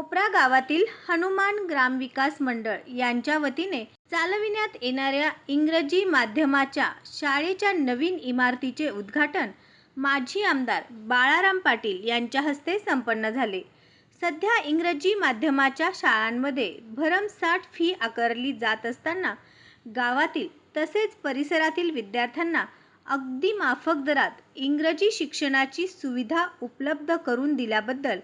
कोपरा गावातील हनुमान ग्रामविकास मंडळ यांच्या वतीने चालविण्यात येणाऱ्या इंग्रजी माध्यमाच्या शाळेच्या नवीन इमारतीचे उद्घाटन माजी आमदार बाळाराम पाटील यांच्या हस्ते संपन्न झाले. सध्या इंग्रजी माध्यमाच्या शाळांमध्ये भरमसाठ फी आकारली जात असताना गावातील तसेच परिसरातील विद्यार्थ्यांना अगदी माफक दरात इंग्रजी शिक्षणाची सुविधा उपलब्ध करून दिल्याबद्दल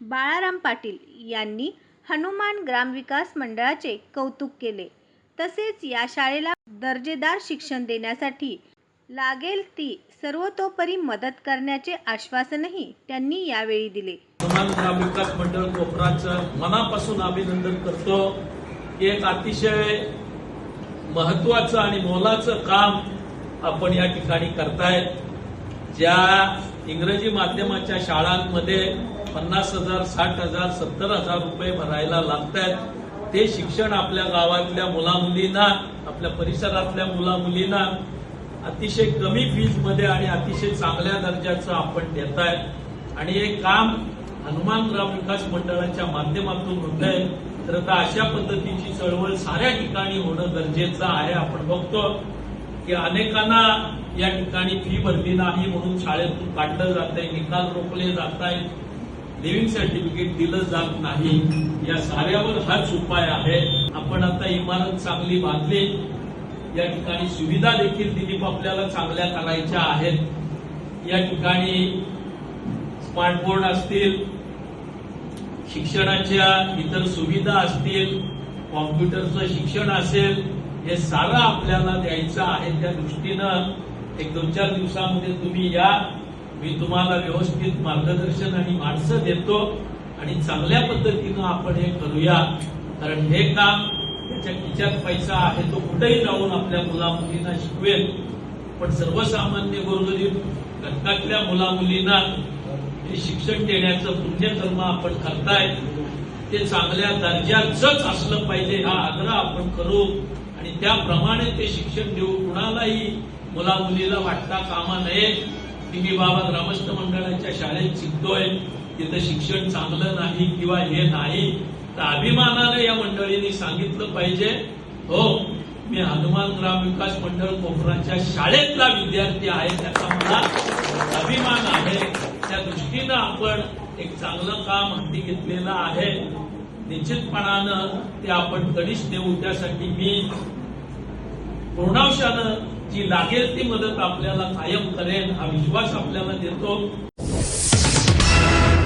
बाळाराम पाटील यांनी हनुमान ग्रामविकास मंडळाचे कौतुक केले तसेच या शाळेला दर्जेदार शिक्षण देण्यासाठी लागेल ती सर्वतोपरी मदत करण्याचे आश्वासनही त्यांनी यावेळी दिले हनुमान ग्रामविकास मंडळ कोपराचं मनापासून अभिनंदन करतो एक अतिशय महत्वाचं आणि मोलाचं काम आपण या ठिकाणी करतायत. ज्या इंग्रजी माध्यमाच्या शाळांमध्ये पन्नास हजार साठ हजार सत्तर हजार रुपये भरायला लागत आहेत ते शिक्षण आपल्या गावातल्या मुलामुलींना आपल्या परिसरातल्या मुलामुलींना अतिशय कमी फीजमध्ये आणि अतिशय चांगल्या दर्जाचं आपण देत आहे आणि हे काम हनुमानराव विकास मंडळाच्या माध्यमातून होत आहे तर आता अशा पद्धतीची चळवळ साऱ्या ठिकाणी होणं गरजेचं आहे. आपण बघतो की अनेकांना या ठिकाणी फी भरली नाही म्हणून शाळेतून काढलं जात आहे निकाल रोखले जात आहेत लिव्हिंग सर्टिफिकेट दिलं जात नाही. या साऱ्यावर हाच उपाय आहे. आपण आता इमारत चांगली बांधली. या ठिकाणी सुविधा देखील दिलीप आपल्याला चांगल्या करायच्या आहेत. या ठिकाणी स्मार्ट बोर्ड असतील शिक्षणाच्या इतर सुविधा असतील कॉम्प्युटरचं शिक्षण असेल हे सारं आपल्याला द्यायचं आहे. त्या दृष्टीनं एक दोन चार दिवसामध्ये तुम्ही या मी तुम्हाला व्यवस्थित मार्गदर्शन आणि माणसं देतो आणि चांगल्या पद्धतीनं आपण हे करूया. कारण हे काम त्याच्या खिच्यात पैसा आहे तो कुठेही जाऊन आपल्या मुला मुलींना शिकवेल. पण सर्वसामान्य गोरगरीब घटकातल्या मुला मुलींना हे शिक्षण देण्याचं पुण्यकर्म आपण करताय. ते चांगल्या दर्जाचंच असलं पाहिजे हा आग्रह आपण करू. आणि त्याप्रमाणे ते शिक्षण देऊ कुणालाही मुला मुलीला वाटता कामा नये. की मी बाबा ग्रामस्थ मंडळाच्या शाळेत शिकतोय. तिथं शिक्षण चांगलं नाही किंवा हे नाही तर अभिमानाने या मंडळींनी सांगितलं पाहिजे. हो मी हनुमान ग्राम विकास मंडळ कोपराच्या शाळेतला विद्यार्थी आहे त्याचा मला अभिमान आहे. त्या दृष्टीनं आपण एक चांगलं काम हाती घेतलेलं आहे. निश्चितपणानं ते आपण कधीच देऊ. त्यासाठी मी पूर्णांशानं जी लागेल ती मदत आपल्याला कायम करेल हा विश्वास आपल्याला देतो.